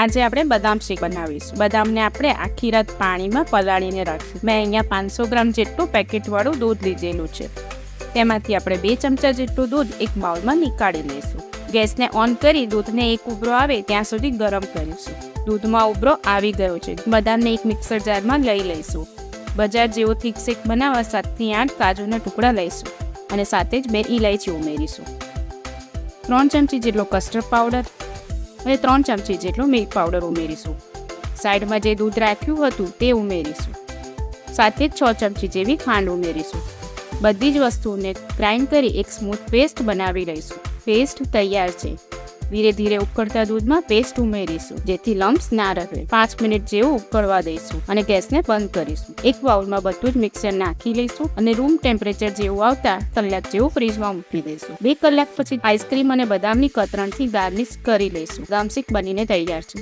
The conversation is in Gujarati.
આજે આપણે બદામ શેક બનાવીશું. બદામને આપણે આખી રાત પાણીમાં પલાળીને રાખીશું. મેં અહીંયા પાંચસો ગ્રામ જેટલું પેકેટવાળું દૂધ લીધેલું છે. તેમાંથી આપણે બે ચમચા જેટલું દૂધ એક બાઉલમાં નીકાળી લઈશું. ગેસને ઓન કરી દૂધને એક ઉભરો આવે ત્યાં સુધી ગરમ કરીશું. દૂધમાં ઉભરો આવી ગયો છે. બદામને એક મિક્સર જારમાં લઈ લઈશું. બજાર જેવો થીક શેક બનાવવા સાતથી આઠ કાજુના ટુકડા લઈશું અને સાથે જ બે ઇલાયચી ઉમેરીશું. ત્રણ ચમચી જેટલો કસ્ટર્ડ પાવડર અને ત્રણ ચમચી જેટલો મિલ્ક પાવડર ઉમેરીશું. સાઈડમાં જે દૂધ રાખ્યું હતું તે ઉમેરીશું. સાથે જ છ ચમચી જેવી ખાંડ ઉમેરીશું. બધી જ વસ્તુને ગ્રાઇન્ડ કરી એક સ્મૂથ પેસ્ટ બનાવી લઈશું. પેસ્ટ તૈયાર છે. ધીરે ધીરે ઉકળતા દૂધમાં પેસ્ટ ઉમેરીશું, જેથી લમ્પ્સ ના રહે. પાંચ મિનિટ જેવું ઉકળવા દઈશું અને ગેસને બંધ કરીશું. એક બાઉલમાં બધું જ મિક્સર નાખી લઈશું અને રૂમ ટેમ્પરેચર જેવું આવતા કલાક જેવું ફ્રીજમાં મૂકી દઈશું. બે કલાક પછી આઈસ્ક્રીમ અને બદામની કતરણથી ગાર્નિશ કરી લઈશું. ગામસિક બનીને તૈયાર છે.